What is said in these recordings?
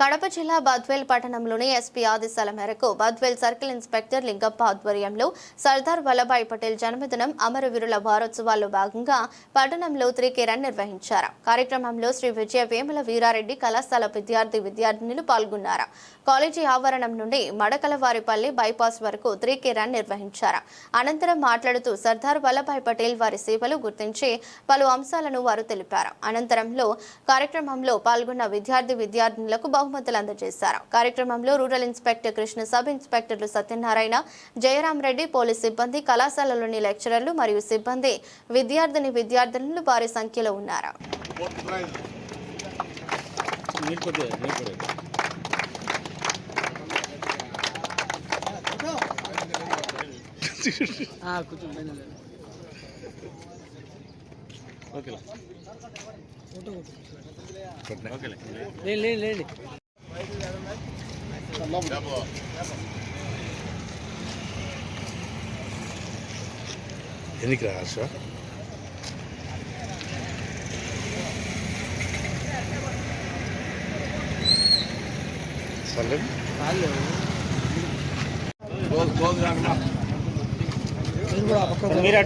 కడప జిల్లా బద్వేల్ పట్టణంలోని ఎస్పీ ఆదేశాల మేరకు బద్వేల్ సర్కిల్ ఇన్స్పెక్టర్ లింగప్ప ఆధ్వర్యంలో సర్దార్ వల్లభాయ్ పటేల్ జన్మదినం అమరవీరుల వారోత్సవాల్లో భాగంగా పట్టణంలో త్రీకే నిర్వహించారు. కార్యక్రమంలో శ్రీ విజయ వేముల వీరారెడ్డి కళాశాల విద్యార్థి విద్యార్థినులు పాల్గొన్నారు. కాలేజీ ఆవరణం నుండి మడకలవారిపల్లి బైపాస్ వరకు త్రీకే నిర్వహించారు. అనంతరం మాట్లాడుతూ సర్దార్ వల్లభాయ్ పటేల్ వారి సేవలు గుర్తించి పలు అంశాలను వారు తెలిపారు. అనంతరంలో కార్యక్రమంలో పాల్గొన్న విద్యార్థి విద్యార్థినులకు బహుమతులు అందజేశారు. కార్యక్రమంలో రూరల్ ఇన్స్పెక్టర్ కృష్ణ సబ్ ఇన్స్పెక్టర్లు సత్యనారాయణ జయరాం రెడ్డి పోలీస్ సిబ్బంది కళాశాలలోని లెక్చరర్లు మరియు సిబ్బంది విద్యార్థిని విద్యార్థినులు భారీ సంఖ్యలో ఉన్నారు. నీరు లేండి ఎందుకు రా హర్ష? వాళ్ళు. మీరు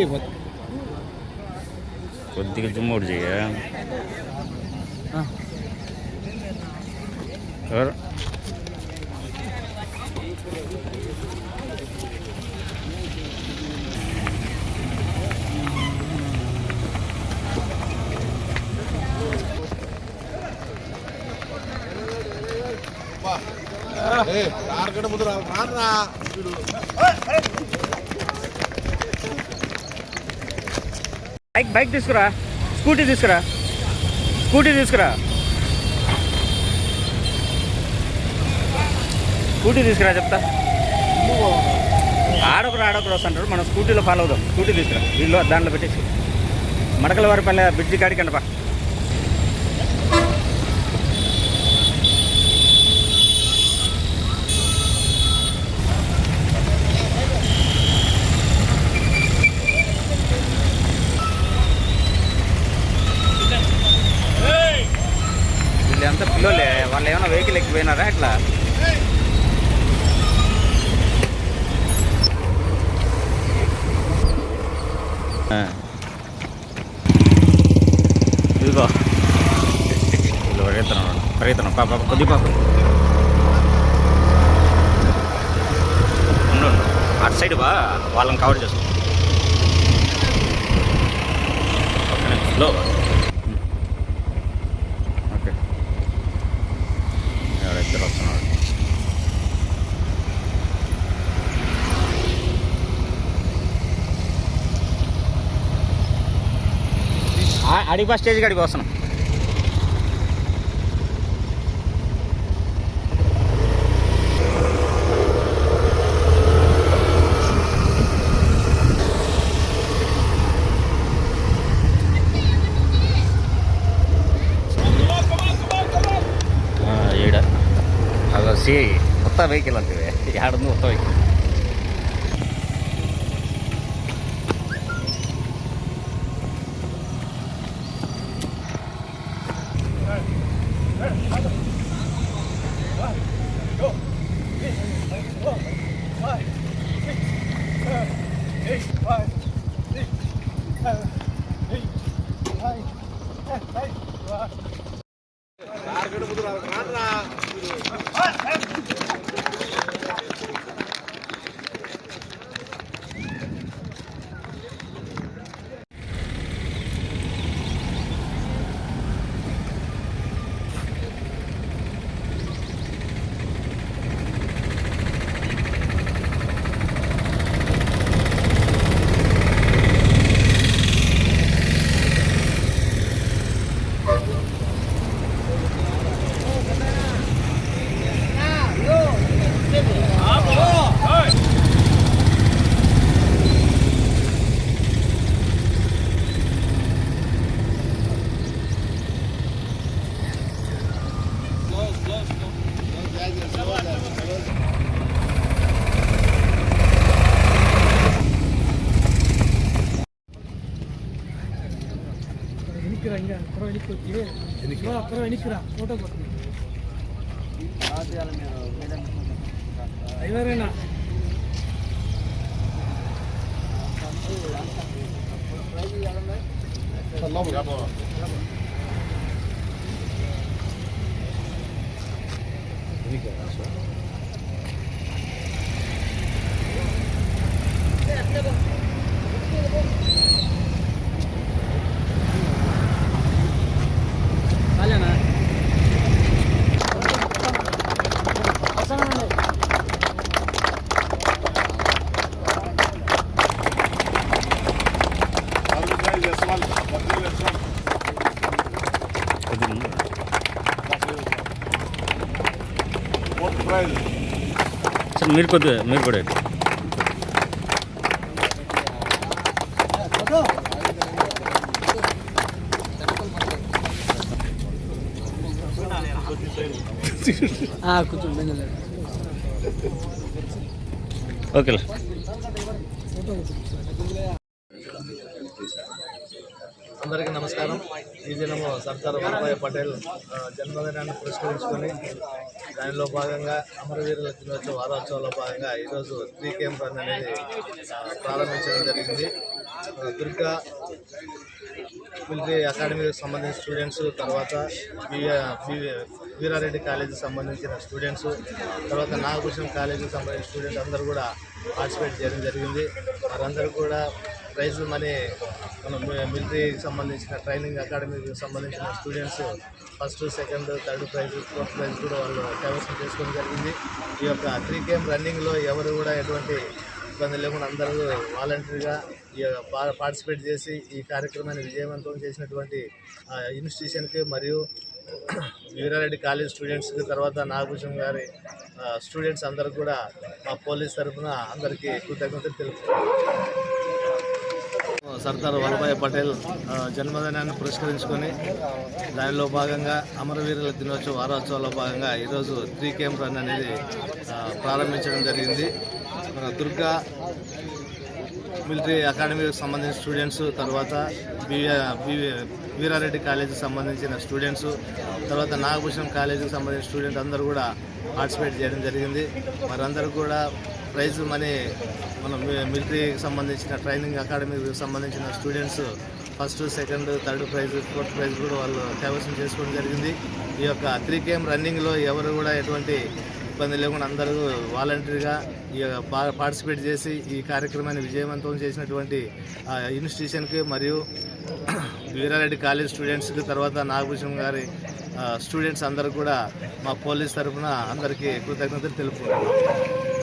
అయిపోతుంది కొద్దిగా జుమ్ అవుట్ చెయ్య. ఎవరు? ఆరుగంట ముందు రారా. బైక్ బైక్ తీసుకురా. స్కూటీ తీసుకురా. స్కూటీ తీసుకురా. స్కూటీ తీసుకురా చెప్తా. ఆడొకరు ఆడొకరు వస్తుంటారు మనం స్కూటీలో ఫాలో అవుదాం. స్కూటీ తీసుకురా. వీళ్ళు దాంట్లో పెట్టేసి. మడకల వారిపల్లె బ్రిడ్జి కాడికి అంటపా వీళ్ళు ఎంత పిల్లలే వాళ్ళు ఏమైనా వెహికల్ ఎక్కిపోయినారా ఇట్లా ఇదిగో. వీళ్ళు పరిగెత్తనం పరిగెత్తనం పాప కొద్ది పాప ఉండు అటు సైడ్ బా వాళ్ళని కవర్ చేస్తాం. స్లో ఆ- అడిగి బస్ స్టేజ్కి అడిగి వస్తున్నాం ఈడ. అదో సి కొత్త వెహికల్ అంటే ఏడుంది కొత్త వెహికల్ Yeah. ಕೊಡ್ತೀವಿ ಪ್ರಯಾಣಿಕರ ಫೋಟೋ ಕೊಡ್ತೀವಿ ಐವರೇನಾ మీరు కొద్దిగా మీరు కూడా ఓకేలే. అందరికీ నమస్కారం. ఈ దినము సర్దార్ వల్లభాయ్ పటేల్ జన్మదినాన్ని పురస్కరించుకొని దానిలో భాగంగా అమరవీరుల దినోత్సవ వారోత్సవంలో భాగంగా ఈరోజు త్రీ కేమ్ రన్ అనేది ప్రారంభించడం జరిగింది. దుర్గా మిలిటరీ అకాడమీకి సంబంధించిన స్టూడెంట్స్ తర్వాత వి- వీరారెడ్డి కాలేజీకి సంబంధించిన స్టూడెంట్స్ తర్వాత నాగభూషణ్ కాలేజీకి సంబంధించిన స్టూడెంట్స్ అందరూ కూడా పార్టిసిపేట్ చేయడం జరిగింది. వారందరూ కూడా ప్రైజ్ మనీ మన మిలిటరీకి సంబంధించిన ట్రైనింగ్ అకాడమీకి సంబంధించిన students first second third prize fourth prize కూడా వాళ్ళు కైవసం చేసుకోవడం జరిగింది. ఈ యొక్క త్రీ గేమ్ రన్నింగ్లో ఎవరు కూడా ఎటువంటి ఇబ్బంది లేకుండా అందరూ వాలంటరీగా ఈ పార్టిసిపేట్ చేసి ఈ కార్యక్రమాన్ని విజయవంతం చేసినటువంటి ఇన్స్టిట్యూషన్కి మరియు వీరారెడ్డి కాలేజ్ స్టూడెంట్స్కి తర్వాత నాగభూషణ్ గారి స్టూడెంట్స్ అందరికి కూడా మా పోలీస్ తరఫున అందరికీ కృతజ్ఞతలు తెలుపుతున్నాను సర్దార్ వల్లభాయ్ పటేల్ జన్మదినాన్ని పురస్కరించుకొని దానిలో భాగంగా అమరవీరుల దినోత్సవ వారోత్సవంలో భాగంగా ఈరోజు త్రీ కేమ్ రన్ అనేది ప్రారంభించడం జరిగింది. మన దుర్గా మిలిటరీ అకాడమీకి సంబంధించిన స్టూడెంట్స్ తర్వాత బి- వీరారెడ్డి కాలేజీకి సంబంధించిన స్టూడెంట్స్ తర్వాత నాగభూషణం కాలేజీకి సంబంధించిన స్టూడెంట్ అందరూ కూడా పార్టిసిపేట్ చేయడం జరిగింది. వారందరూ కూడా ప్రైజ్ మనీ మన మిలిటరీకి సంబంధించిన ట్రైనింగ్ అకాడమీకి సంబంధించిన students first second third prize fourth prize కూడా వాళ్ళు కైవసం చేసుకోవడం జరిగింది. ఈ యొక్క త్రీ కేఎం రన్నింగ్లో ఎవరు కూడా ఎటువంటి ఇబ్బంది లేకుండా అందరూ వాలంటరీగా ఈ పార్టిసిపేట్ చేసి ఈ కార్యక్రమాన్ని విజయవంతం చేసినటువంటి ఇన్స్టిట్యూషన్కి మరియు వీరారెడ్డి కాలేజ్ స్టూడెంట్స్కి తర్వాత నాగభూషణ్ గారి స్టూడెంట్స్ అందరూ కూడా మా పోలీస్ తరఫున అందరికీ కృతజ్ఞతలు తెలుపుకుంటున్నాం.